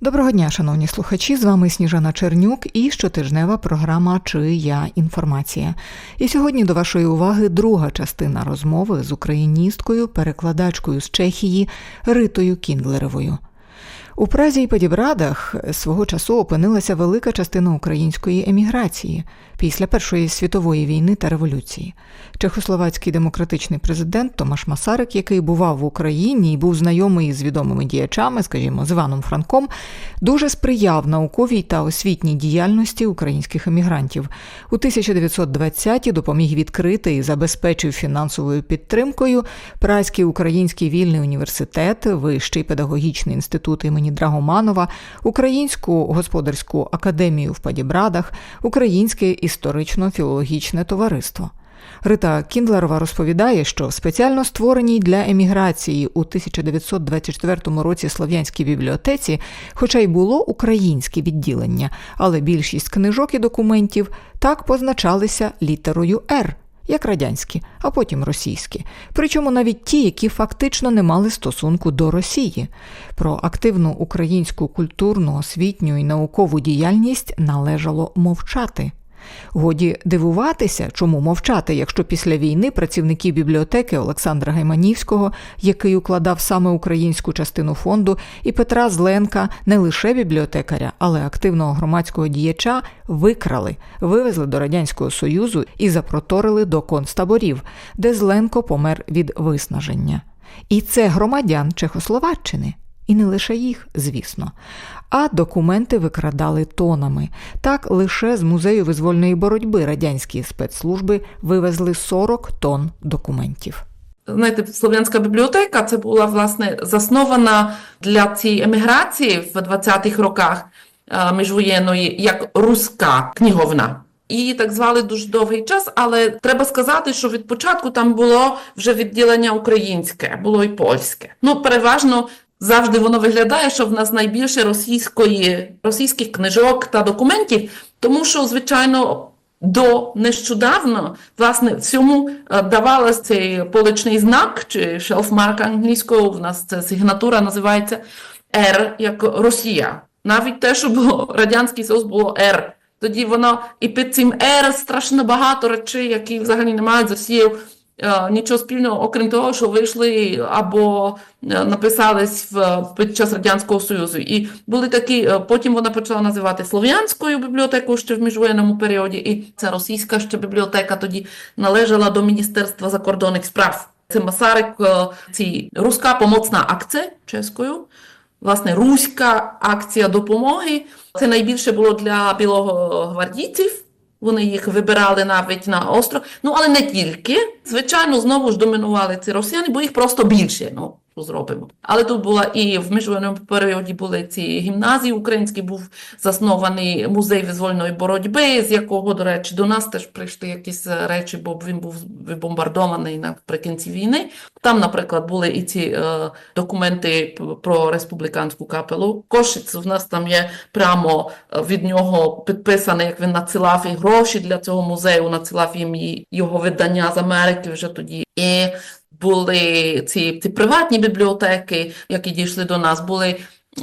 Доброго дня, шановні слухачі. З вами Сніжана Чернюк і щотижнева програма Чия інформація. І сьогодні до вашої уваги друга частина розмови з україністкою, перекладачкою з Чехії Ритою Кіндлеревою. У Празі і Подібрадах свого часу опинилася велика частина української еміграції після Першої світової війни та революції. Чехословацький демократичний президент Томаш Масарик, який бував в Україні і був знайомий з відомими діячами, скажімо, з Іваном Франком, дуже сприяв науковій та освітній діяльності українських емігрантів. У 1920-ті допоміг відкрити і забезпечив фінансовою підтримкою Празький український вільний університет, Вищий педагогічний інститут імені Драгоманова, Українську господарську академію в Падібрадах, Українське історично-філологічне товариство. Рита Кіндлерова розповідає, що в спеціально створеній для еміграції у 1924 році Слов'янській бібліотеці, хоча й було українське відділення, але більшість книжок і документів так позначалися літерою Р. Як радянські, а потім російські, причому навіть ті, які фактично не мали стосунку до Росії. Про активну українську культурну, освітню і наукову діяльність належало мовчати. Годі дивуватися, чому мовчати, якщо після війни працівники бібліотеки Олександра Гайманівського, який укладав саме українську частину фонду, і Петра Зленка, не лише бібліотекаря, але активного громадського діяча, викрали, вивезли до Радянського Союзу і запроторили до концтаборів, де Зленко помер від виснаження. І це громадян Чехословаччини. І не лише їх, звісно. А документи викрадали тонами. Так лише з музею визвольної боротьби радянські спецслужби вивезли 40 тонн документів. Знаєте, Слов'янська бібліотека це була власне заснована для цієї еміграції в 20-х роках е, міжвоєнної як руська книговна. Її так звали дуже довгий час, але треба сказати, що від початку там було вже відділення українське, було і польське. Ну, переважно завжди воно виглядає, що в нас найбільше російської, російських книжок та документів, тому що, звичайно, до нещодавно, власне, всьому е, давалось цей поличний знак, чи шелфмарк англійською, в нас це сигнатура називається Р як Росія. Навіть те, що було Радянський Союз, було Р. Тоді воно і під цим Р страшно багато речей, які взагалі не мають з Росією нічого спільного, окрім того, що вийшли або е, написались в під час радянського союзу. І були такі. е, Потім вона почала називати слов'янською бібліотекою ще в міжвоєнному періоді. І ця російська ще бібліотека тоді належала до Міністерства закордонних справ. Це Масарик, е, ці руська помоцна акція чеською. Власне, руська акція допомоги. Це найбільше було для білогвардійців. Вони їх вибирали навіть на остров. Ну, але не тільки. Звичайно, знову ж домінували ці росіяни, бо їх просто більше. Ну, зробимо. Але тут була і в міжвоєнному періоді були ці гімназії українські, був заснований музей визвольної боротьби, з якого, до речі, до нас теж прийшли якісь речі, бо він був вибомбардований наприкінці війни. Там, наприклад, були і ці е, документи про республіканську капелу. Кошиць в нас там є прямо е, від нього підписане, як він надсилав і гроші для цього музею, надсилав їм його видання з Америки вже тоді. І були ці, ці приватні бібліотеки, які дійшли до нас, були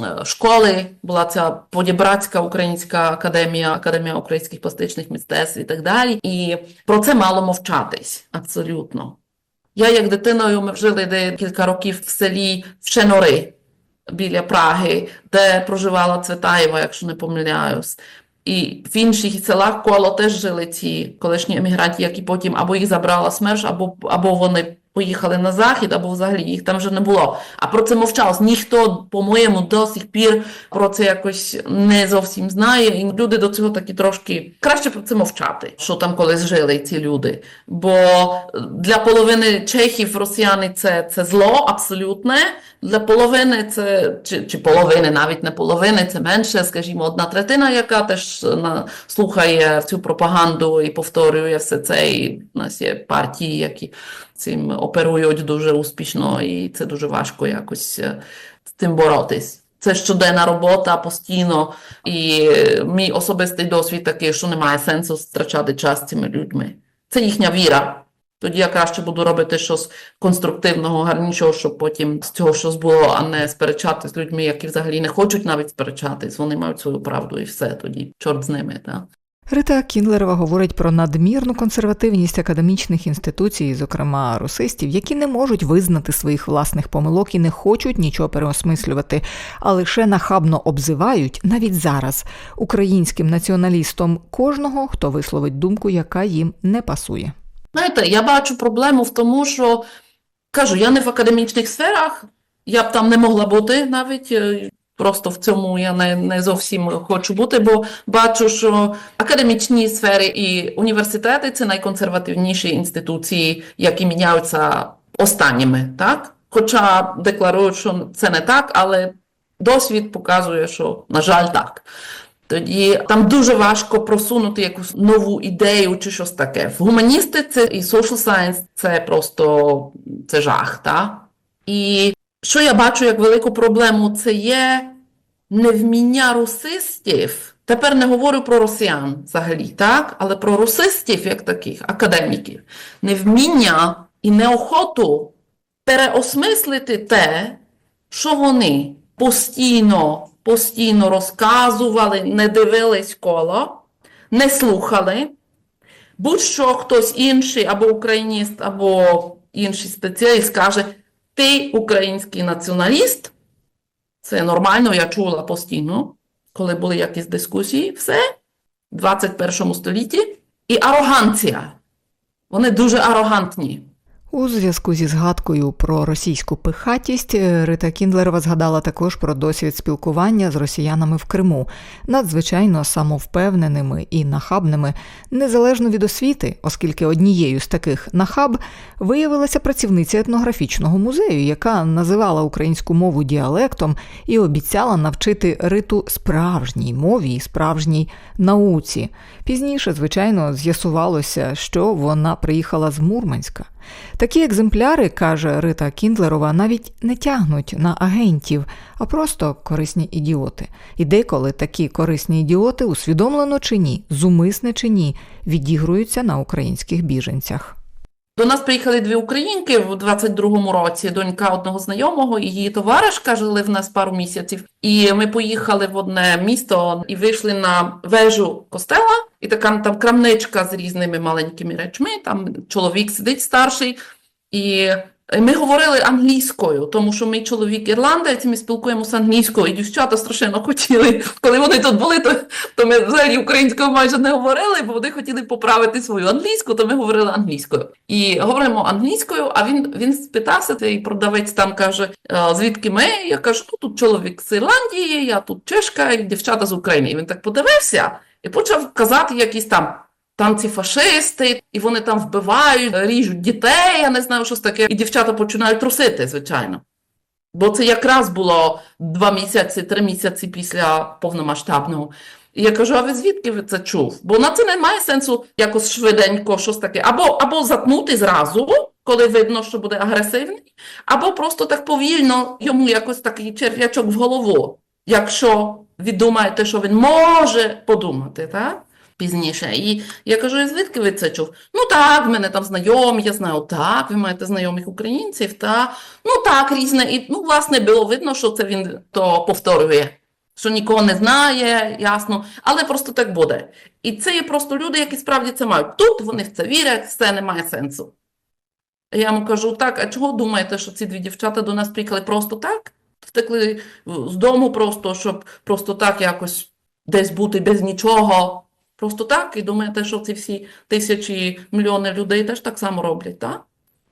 е, школи, була ця Подібратська українська академія, академія українських пластичних мистецтв і так далі. І про це мало мовчатись абсолютно. Я, як дитиною, ми жили декілька років в селі Вшенори біля Праги, де проживала Цветаєва, якщо не помиляюсь. І в інших селах коло теж жили ці колишні емігранти, які потім або їх забрала смерш, або, або вони поїхали на захід, або взагалі їх там вже не було. А про це мовчалось. Ніхто, по-моєму, до сих пір про це якось не зовсім знає. І люди до цього такі трошки краще про це мовчати, що там колись жили ці люди. Бо для половини чехів росіяни це, це зло абсолютне. Для половини це чи, чи половини, навіть не половини, це менше, скажімо, одна третина, яка теж на, слухає цю пропаганду і повторює все це. І в нас є партії, які цим оперують дуже успішно, і це дуже важко якось е, з цим боротись. Це щоденна робота постійно, і мій особистий досвід такий, що немає сенсу втрачати час цими людьми. Це їхня віра. Тоді я краще буду робити щось конструктивного, гарнішого, щоб потім з цього щось було, а не сперечатися з людьми, які взагалі не хочуть навіть сперечатись. Вони мають свою правду і все тоді. Чорт з ними, так? Рита Кіндлерова говорить про надмірну консервативність академічних інституцій, зокрема русистів, які не можуть визнати своїх власних помилок і не хочуть нічого переосмислювати, а лише нахабно обзивають навіть зараз українським націоналістом кожного, хто висловить думку, яка їм не пасує. Знаєте, я бачу проблему в тому, що кажу, я не в академічних сферах, я б там не могла бути навіть. е, Просто в цьому я не, не зовсім хочу бути, бо бачу, що академічні сфери і університети це найконсервативніші інституції, які міняються останніми, так? Хоча декларують, що це не так, але досвід показує, що, на жаль, так. Тоді там дуже важко просунути якусь нову ідею чи щось таке. В гуманістиці і social science це просто це жах. Та? І що я бачу як велику проблему, це є невміння русистів. Тепер не говорю про росіян взагалі, так? але про русистів, як таких академіків, невміння і неохоту переосмислити те, що вони постійно, постійно розказували, не дивились коло, не слухали. Будь-що хтось інший, або україніст, або інший спеціаліст каже, ти український націоналіст, це нормально, я чула постійно, коли були якісь дискусії, все, в 21 столітті, і ароганція. Вони дуже арогантні. У зв'язку зі згадкою про російську пихатість Рита Кіндлерова згадала також про досвід спілкування з росіянами в Криму, надзвичайно самовпевненими і нахабними, незалежно від освіти, оскільки однією з таких нахаб виявилася працівниця етнографічного музею, яка називала українську мову діалектом і обіцяла навчити риту справжній мові і справжній науці. Пізніше, звичайно, з'ясувалося, що вона приїхала з Мурманська. Такі екземпляри, каже Рита Кіндлерова, навіть не тягнуть на агентів, а просто корисні ідіоти. І деколи такі корисні ідіоти, усвідомлено чи ні, зумисне чи ні, відігруються на українських біженцях. До нас приїхали дві українки в 22-му році, донька одного знайомого і її товаришка жили в нас пару місяців. І ми поїхали в одне місто і вийшли на вежу костела, і така там крамничка з різними маленькими речми. Там чоловік сидить старший, і ми говорили англійською, тому що мій чоловік ірландець, ми спілкуємося англійською, і дівчата страшенно хотіли. Коли вони тут були, то, то ми взагалі українською майже не говорили, бо вони хотіли поправити свою англійську, то ми говорили англійською. І говоримо англійською, а він, він спитався, цей продавець там каже, звідки ми? Я кажу, ну тут чоловік з Ірландії, я тут чешка, і дівчата з України. І він так подивився і почав казати якісь там. Там ці фашисти, і вони там вбивають, ріжуть дітей, я не знаю, що таке. І дівчата починають трусити, звичайно. Бо це якраз було два місяці, три місяці після повномасштабного. І я кажу, а ви звідки ви це чув? Бо на це немає сенсу якось швиденько щось таке. Або, або затнути зразу, коли видно, що буде агресивний, або просто так повільно йому якось такий черв'ячок в голову, якщо ви думаєте, що він може подумати, так? Пізніше. І я кажу, «І звідки ви це чув? Ну так, в мене там знайомі, я знаю, так, ви маєте знайомих українців, та ну так, різне. І ну, власне, було видно, що це він то повторює, що нікого не знає, ясно, але просто так буде. І це є просто люди, які справді це мають. Тут вони в це вірять, це не має сенсу. Я йому кажу, так, а чого думаєте, що ці дві дівчата до нас приїхали просто так? Втекли з дому просто, щоб просто так якось десь бути без нічого. Просто так, і думаєте, що ці всі тисячі, мільйони людей теж так само роблять, так?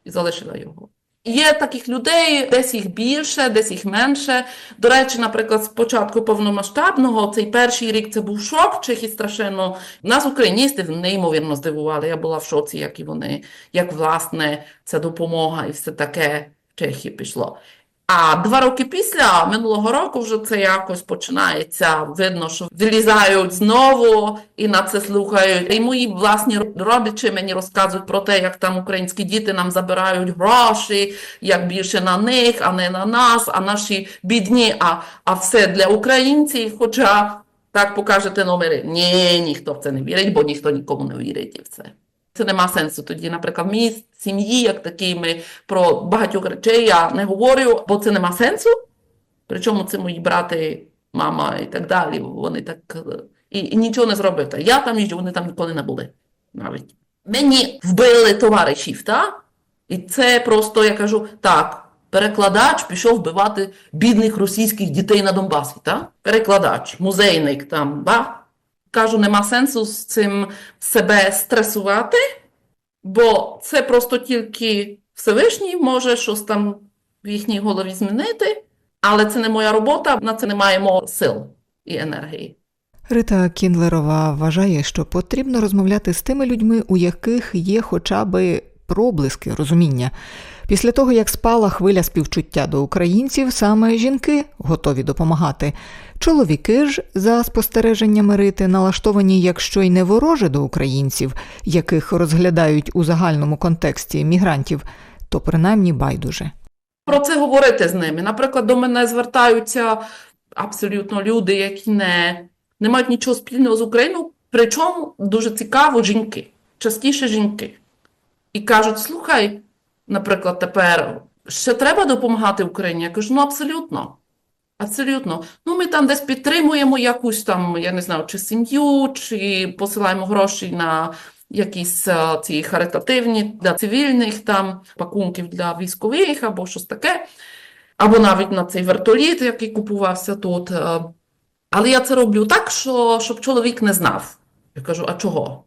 І залишила його. Є таких людей, десь їх більше, десь їх менше. До речі, наприклад, з початку повномасштабного, цей перший рік це був шок, чехи страшенно. Нас, україністів, неймовірно здивували. Я була в шоці, як і вони, як власне ця допомога і все таке в Чехії пішло. А два роки після минулого року вже це якось починається. Видно, що вилізають знову і на це слухають. І мої власні родичі мені розказують про те, як там українські діти нам забирають гроші, як більше на них, а не на нас, а наші бідні, а, а все для українців. Хоча так покажете номери. Ні, ніхто в це не вірить, бо ніхто нікому не вірить і в це. Нема сенсу тоді, наприклад, в моїй сім'ї, як такій, ми про багатьох речей я не говорю, бо це нема сенсу. Причому це мої брати, мама і так далі. Вони так е, і, і нічого не зробити. Я там їжджу, вони там ніколи не були навіть. Мені вбили товаришів, так? І це просто я кажу, так, перекладач пішов вбивати бідних російських дітей на Донбасі, так? Перекладач, музейник там, да? Кажу, нема сенсу з цим себе стресувати, бо це просто тільки Всевишній може щось там в їхній голові змінити, але це не моя робота, на це не маємо сил і енергії. Рита Кіндлерова вважає, що потрібно розмовляти з тими людьми, у яких є хоча би проблиски розуміння. Після того, як спала хвиля співчуття до українців, саме жінки готові допомагати. Чоловіки ж, за спостереженнями Рити, налаштовані, якщо й не вороже до українців, яких розглядають у загальному контексті мігрантів, то принаймні байдуже. Про це говорити з ними. Наприклад, до мене звертаються абсолютно люди, які не, не мають нічого спільного з Україною, причому дуже цікаво жінки, частіше жінки. І кажуть: слухай, наприклад, тепер ще треба допомагати Україні. Я кажу, ну абсолютно. Абсолютно. Ну, ми там десь підтримуємо якусь там, я не знаю, чи сім'ю, чи посилаємо гроші на якісь е, ці харитативні для цивільних там пакунків для військових або щось таке, або навіть на цей вертоліт, який купувався тут. е. Але я це роблю так, що, щоб чоловік не знав. Я кажу, а чого?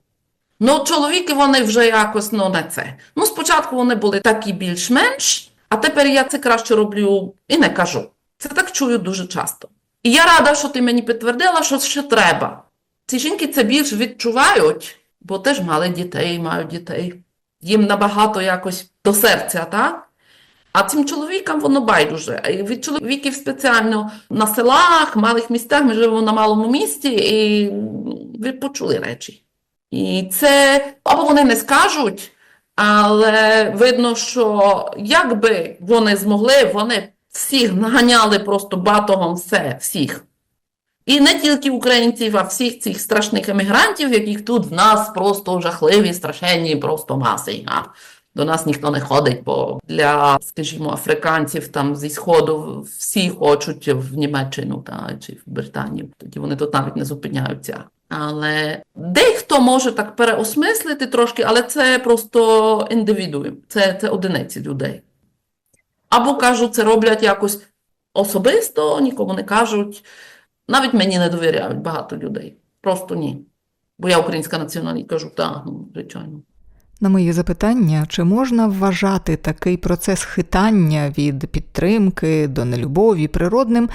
Ну, чоловіки вони вже якось ну, не це. Ну, спочатку вони були такі більш-менш, а тепер я це краще роблю і не кажу. Це так чую дуже часто. І я рада, що ти мені підтвердила, що ще треба. Ці жінки це більш відчувають, бо теж мали дітей, мають дітей. Їм набагато якось до серця, так? А цим чоловікам воно байдуже. Від чоловіків спеціально на селах, малих містах, ми живемо на малому місті, і ви почули речі. І це або вони не скажуть, але видно, що якби вони змогли, вони всіх наганяли просто батогом все, всіх. І не тільки українців, а всіх цих страшних емігрантів, яких тут в нас просто жахливі, страшенні просто маси. А до нас ніхто не ходить, бо для, скажімо, африканців там зі Сходу всі хочуть в Німеччину та, чи в Британію. Тоді вони тут навіть не зупиняються. Але дехто може так переосмислити трошки, але це просто індивідуум, це, це одиниці людей. Або кажуть, це роблять якось особисто, нікому не кажуть. Навіть мені не довіряють багато людей. Просто ні. Бо я українська національність кажу, так, ну, звичайно. На моє запитання, чи можна вважати такий процес хитання від підтримки до нелюбові природним,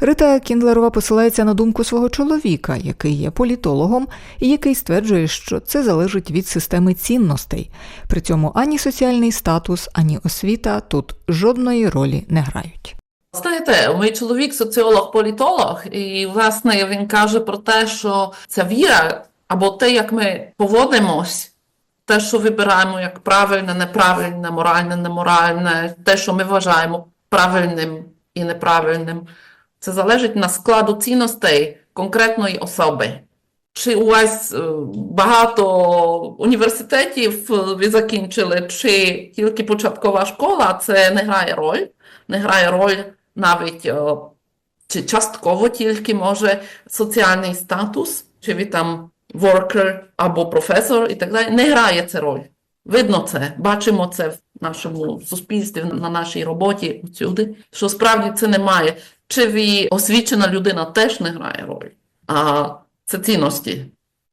Рита Кіндлерова посилається на думку свого чоловіка, який є політологом, і який стверджує, що це залежить від системи цінностей. При цьому ані соціальний статус, ані освіта тут жодної ролі не грають. Знаєте, мій чоловік соціолог-політолог, і власне він каже про те, що ця віра або те, як ми поводимось, те, що вибираємо як правильне, неправильне, моральне, неморальне, те, що ми вважаємо правильним і неправильним, це залежить на складу цінностей конкретної особи. Чи у вас е, багато університетів е, ви закінчили, чи тільки початкова школа, це не грає роль. Не грає роль навіть е, чи частково тільки може соціальний статус, чи ви там worker або професор і так далі. Не грає це роль. Видно це, бачимо це в нашому суспільстві, на нашій роботі всюди, що справді це немає. Чи освічена людина теж не грає роль. А це цінності.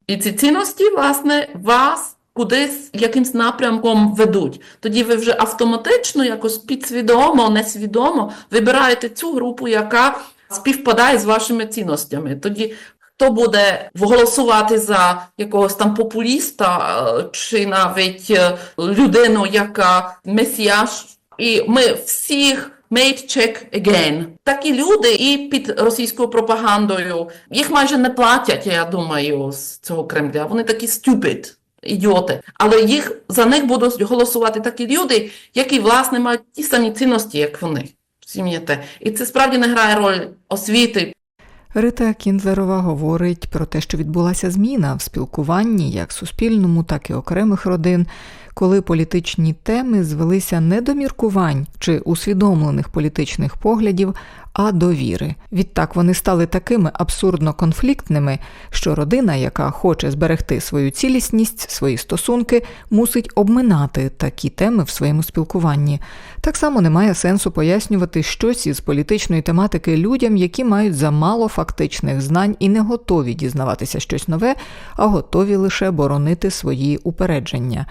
І ці цінності, власне, вас кудись якимсь напрямком ведуть. Тоді ви вже автоматично, якось підсвідомо, несвідомо вибираєте цю групу, яка співпадає з вашими цінностями. Тоді хто буде голосувати за якогось там популіста е, чи навіть е, людину, яка месіяш, і ми всіх made check again. Такі люди і під російською пропагандою, їх майже не платять, я думаю, з цього Кремля. Вони такі stupid, ідіоти. Але їх за них будуть голосувати такі люди, які, власне, мають ті самі цінності, як вони. Розумієте? І це справді не грає роль освіти, Рита Кінзлерова говорить про те, що відбулася зміна в спілкуванні як суспільному, так і окремих родин, коли політичні теми звелися не до міркувань чи усвідомлених політичних поглядів, а до віри. Відтак вони стали такими абсурдно конфліктними, що родина, яка хоче зберегти свою цілісність, свої стосунки, мусить обминати такі теми в своєму спілкуванні. Так само немає сенсу пояснювати щось із політичної тематики людям, які мають замало фактичних знань і не готові дізнаватися щось нове, а готові лише боронити свої упередження.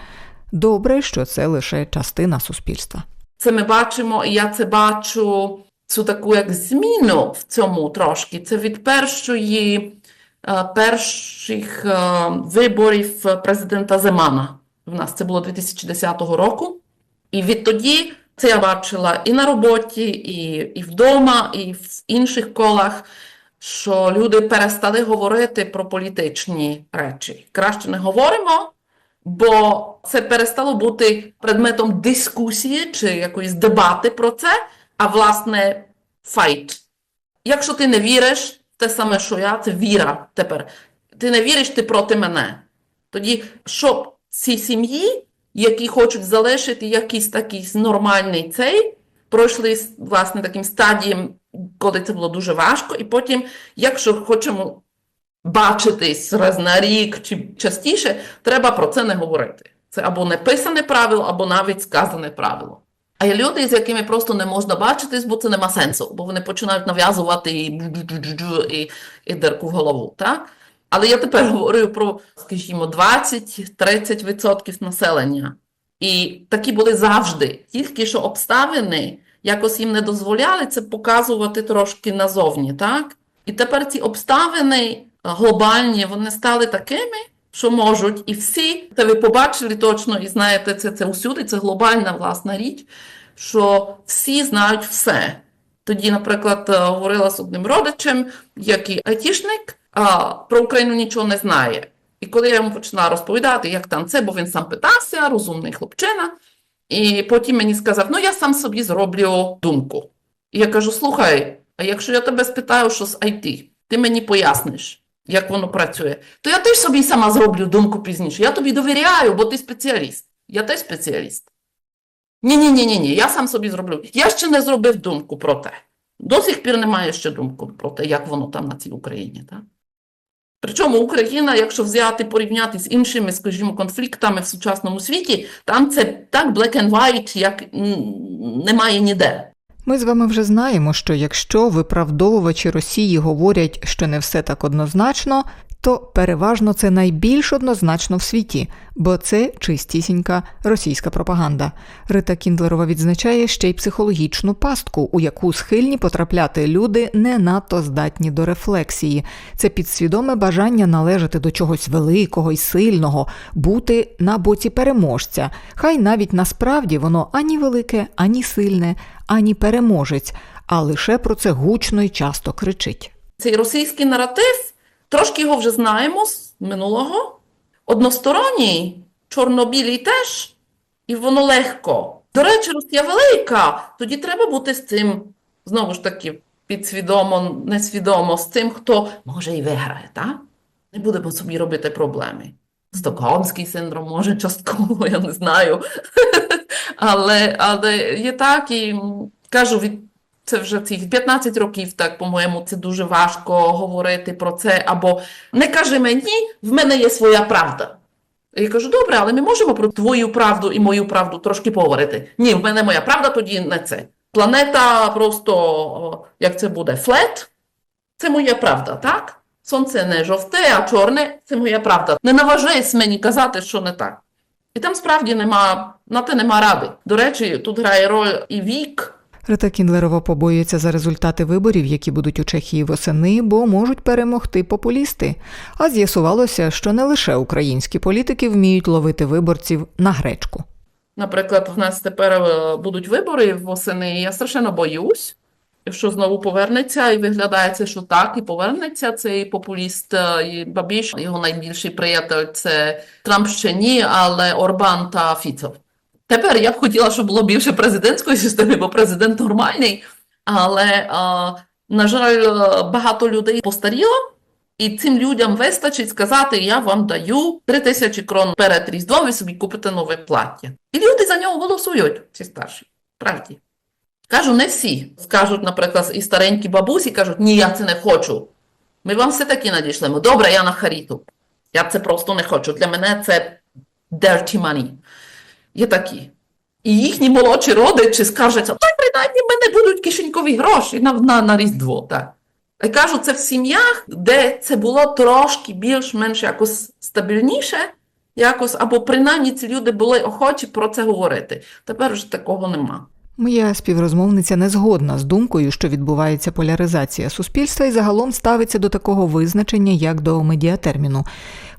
Добре, що це лише частина суспільства. Це ми бачимо, і я це бачу цю таку як зміну в цьому трошки. Це від першої, е, перших е, виборів президента Земана. В нас це було 2010 року. І відтоді це я бачила і на роботі, і, і вдома, і в інших колах, що люди перестали говорити про політичні речі. Краще не говоримо, бо це перестало бути предметом дискусії чи якоїсь дебати про це, а власне файт. Якщо ти не віриш, те саме, що я, це віра тепер. Ти не віриш, ти проти мене. Тоді, щоб ці сім'ї, які хочуть залишити якийсь такий нормальний цей, пройшли власне таким стадієм, коли це було дуже важко, і потім, якщо хочемо бачитись раз на рік чи частіше, треба про це не говорити. Це або неписане правило, або навіть сказане правило. А є люди, з якими просто не можна бачитись, бо це нема сенсу, бо вони починають нав'язувати і, і, і дирку в голову. Так? Але я тепер говорю про, скажімо, 20-30% населення. І такі були завжди. Тільки що обставини якось їм не дозволяли це показувати трошки назовні. так? І тепер ці обставини глобальні, вони стали такими, що можуть, і всі, це ви побачили точно і знаєте, це, це усюди, це глобальна власна річ, що всі знають все. Тоді, наприклад, говорила з одним родичем, який айтішник, а, про Україну нічого не знає. І коли я йому почала розповідати, як там це, бо він сам питався, розумний хлопчина, і потім мені сказав: ну я сам собі зроблю думку. І я кажу: слухай, а якщо я тебе спитаю, що з IT, ти мені поясниш як воно працює, то я теж собі сама зроблю думку пізніше. Я тобі довіряю, бо ти спеціаліст. Я теж спеціаліст. Ні-ні, ні, ні, я сам собі зроблю. Я ще не зробив думку про те. До сих пір немає ще думку про те, як воно там на цій Україні. Так? Причому Україна, якщо взяти порівняти з іншими, скажімо, конфліктами в сучасному світі, там це так black and white, як немає ніде. Ми з вами вже знаємо, що якщо виправдовувачі Росії говорять, що не все так однозначно, то переважно це найбільш однозначно в світі, бо це чистісінька російська пропаганда. Рита Кіндлерова відзначає ще й психологічну пастку, у яку схильні потрапляти люди не надто здатні до рефлексії. Це підсвідоме бажання належати до чогось великого і сильного, бути на боці переможця. Хай навіть насправді воно ані велике, ані сильне, ані переможець, а лише про це гучно і часто кричить. Цей російський наратив. Трошки його вже знаємо з минулого. Односторонній, чорнобілий теж, і воно легко. До речі, Росія велика, тоді треба бути з цим, знову ж таки, підсвідомо, несвідомо, з тим, хто може і виграє, так? Не будемо собі робити проблеми. Стокгольмський синдром, може, частково, я не знаю. але, але є так, і кажу, від це вже цих 15 років, так, по-моєму, це дуже важко говорити про це. Або не каже мені, в мене є своя правда. Я кажу, добре, але ми можемо про твою правду і мою правду трошки поговорити. Ні, в мене моя правда, тоді не це. Планета просто, як це буде, флет, це моя правда, так? Сонце не жовте, а чорне це моя правда. Не наважайся мені казати, що не так. І там справді нема, на те нема ради. До речі, тут грає роль і вік. Рита Кіндлерова побоюється за результати виборів, які будуть у Чехії восени, бо можуть перемогти популісти. А з'ясувалося, що не лише українські політики вміють ловити виборців на гречку. Наприклад, в нас тепер будуть вибори восени, і я страшенно боюсь, що знову повернеться, і виглядає це, що так, і повернеться цей популіст і Бабіш. Його найбільший приятель це Трамп ще ні, але Орбан та Фіцов. Тепер я б хотіла, щоб було більше президентської системи, бо президент нормальний, але На жаль, е, багато людей постаріло, і цим людям вистачить сказати, я вам даю 3 тисячі крон перед Різдвом, ви собі купите нове плаття. І люди за нього голосують, ці старші, правді. Кажу, не всі. Скажуть, наприклад, і старенькі бабусі кажуть, ні, я це не хочу. Ми вам все-таки надішлемо. Добре, я на харіту. Я це просто не хочу. Для мене це dirty money. Є такі. І їхні молодші родичі скаржаться, та принаймні в мене будуть кишенькові гроші на, на, на Різдво. Так. Я кажу, це в сім'ях, де це було трошки більш-менш якось стабільніше, якось, або принаймні ці люди були охочі про це говорити. Тепер вже такого нема. Моя співрозмовниця не згодна з думкою, що відбувається поляризація суспільства і загалом ставиться до такого визначення як до медіатерміну.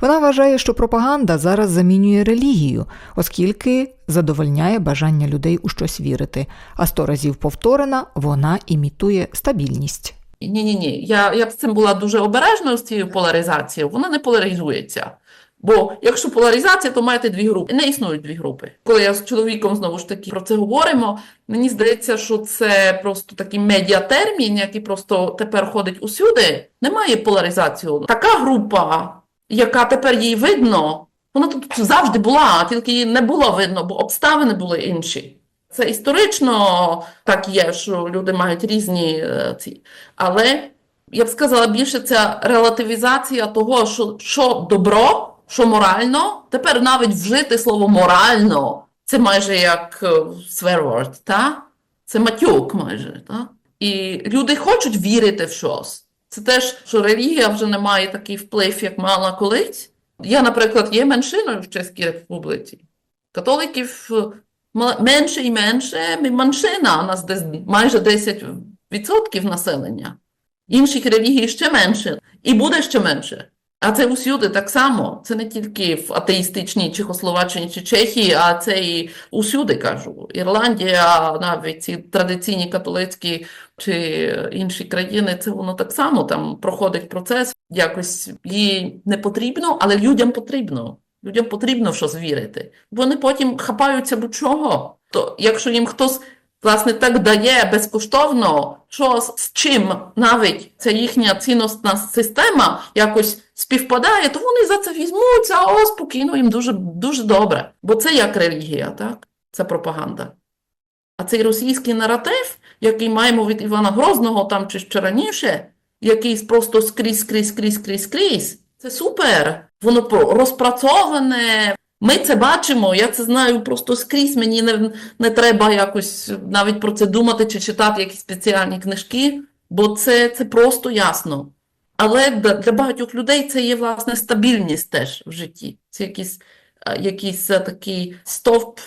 Вона вважає, що пропаганда зараз замінює релігію, оскільки задовольняє бажання людей у щось вірити, а сто разів повторена вона імітує стабільність. Ні, ні, ні. Я, я б з цим була дуже обережною з цією поляризацією. Вона не поляризується. Бо якщо поляризація, то маєте дві групи. Не існують дві групи. Коли я з чоловіком знову ж таки про це говоримо, мені здається, що це просто такий медіатермін, який просто тепер ходить усюди. Немає поляризації. Така група, яка тепер їй видно, вона тут завжди була, тільки її не було видно, бо обставини були інші. Це історично так є, що люди мають різні е, ці. Але я б сказала більше ця релативізація того, що, що добро, що морально. Тепер навіть вжити слово морально це майже як е, swear та? Це матюк майже. Та? І люди хочуть вірити в щось. Це теж, що релігія вже не має такий вплив, як мала колись. Я, наприклад, є меншиною в Чеській Республіці. Католиків е, менше і менше, меншина, у нас десь майже 10% населення. Інших релігій ще менше, і буде ще менше. А це усюди так само. Це не тільки в атеїстичній Чехословаччині чи Чехії, а це і усюди кажу. Ірландія, навіть ці традиційні католицькі чи інші країни, це воно так само там проходить процес. Якось їй не потрібно, але людям потрібно. Людям потрібно в щось вірити. Вони потім хапаються будь-чого. То якщо їм хтось власне так дає безкоштовно щось, з чим навіть ця їхня цінностна система якось співпадає, то вони за це візьмуться, о, спокійно, їм дуже, дуже добре. Бо це як релігія, так? Це пропаганда. А цей російський наратив, який маємо від Івана Грозного там чи ще раніше, якийсь просто скрізь, скрізь, скрізь, скрізь, скрізь, це супер. Воно розпрацьоване. Ми це бачимо, я це знаю просто скрізь. Мені не, не треба якось навіть про це думати чи читати якісь спеціальні книжки, бо це, це просто ясно. Але для багатьох людей це є власне стабільність теж в житті. Це якийсь, якийсь е, такий стовп,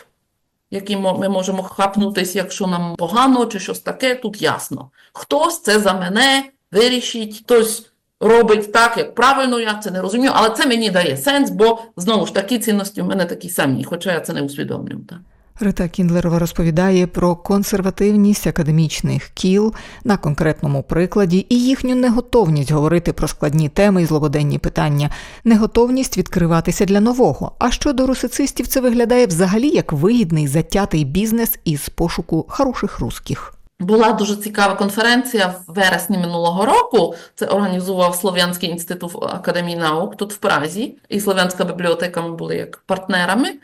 який ми можемо хапнутись, якщо нам погано чи щось таке, тут ясно. Хтось це за мене вирішить, хтось робить так, як правильно, я це не розумію, але це мені дає сенс, бо знову ж таки цінності в мене такі самі, хоча я це не усвідомлюю. Так. Рита Кіндлерова розповідає про консервативність академічних кіл на конкретному прикладі і їхню неготовність говорити про складні теми і злободенні питання, неготовність відкриватися для нового. А щодо русицистів, це виглядає взагалі як вигідний затятий бізнес із пошуку хороших русських. Була дуже цікава конференція в вересні минулого року. Це організував Слов'янський інститут академії наук тут в Празі, і Слов'янська бібліотека ми були як партнерами.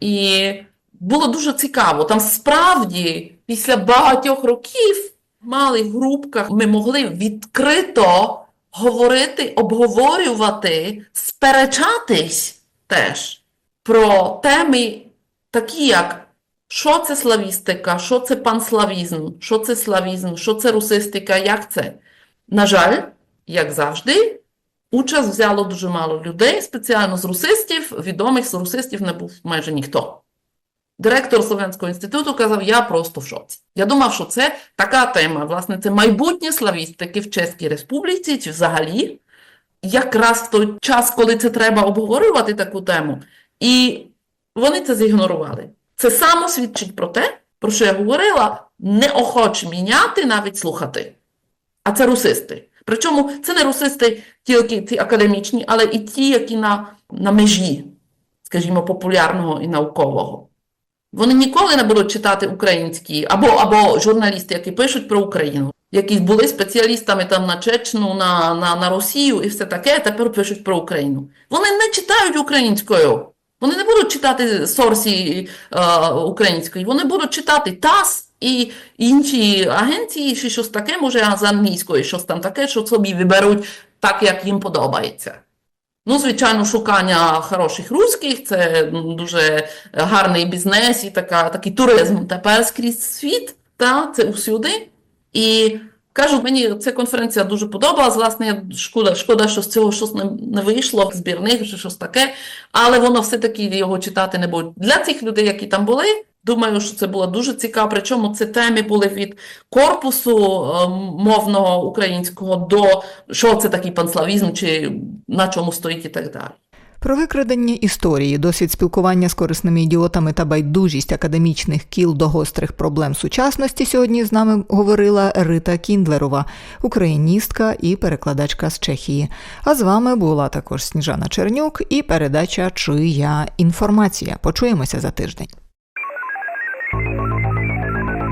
І було дуже цікаво. Там справді після багатьох років в малих групках ми могли відкрито говорити, обговорювати, сперечатись теж про теми, такі як що це славістика, що це панславізм, що це славізм, що це русистика, як це? На жаль, як завжди, участь взяло дуже мало людей, спеціально з русистів, відомих з русистів не був майже ніхто. Директор Слов'янського інституту казав, я просто в шоці. Я думав, що це така тема, власне, це майбутнє славістики в Чеській Республіці чи взагалі, якраз в той час, коли це треба обговорювати таку тему. І вони це зігнорували. Це само свідчить про те, про що я говорила, неохоче міняти, навіть слухати. А це русисти. Причому це не русисти тільки ті академічні, але і ті, які на, на межі, скажімо, популярного і наукового. Вони ніколи не будуть читати українські, або, або журналісти, які пишуть про Україну. які були спеціалістами там на Чечну, на, на, на Росію і все таке, тепер пишуть про Україну. Вони не читають українською. Вони не будуть читати сорсі е, української, вони будуть читати ТАСС і інші агенції, чи щось таке, може з англійської, щось там таке, що собі виберуть так, як їм подобається. Ну, звичайно, шукання хороших русських це дуже гарний бізнес і така, такий туризм тепер скрізь світ, та, це усюди. І кажу, мені ця конференція дуже подобалась. Власне, шкода, шкода, що з цього щось не, вийшло, збірних чи щось таке, але воно все-таки його читати не буде. Для цих людей, які там були, думаю, що це було дуже цікаво. Причому ці теми були від корпусу е, мовного українського до що це такий панславізм, чи на чому стоїть і так далі. Про викрадення історії, досвід спілкування з корисними ідіотами та байдужість академічних кіл до гострих проблем сучасності сьогодні з нами говорила Рита Кіндлерова, україністка і перекладачка з Чехії. А з вами була також Сніжана Чернюк і передача Чия інформація. Почуємося за тиждень.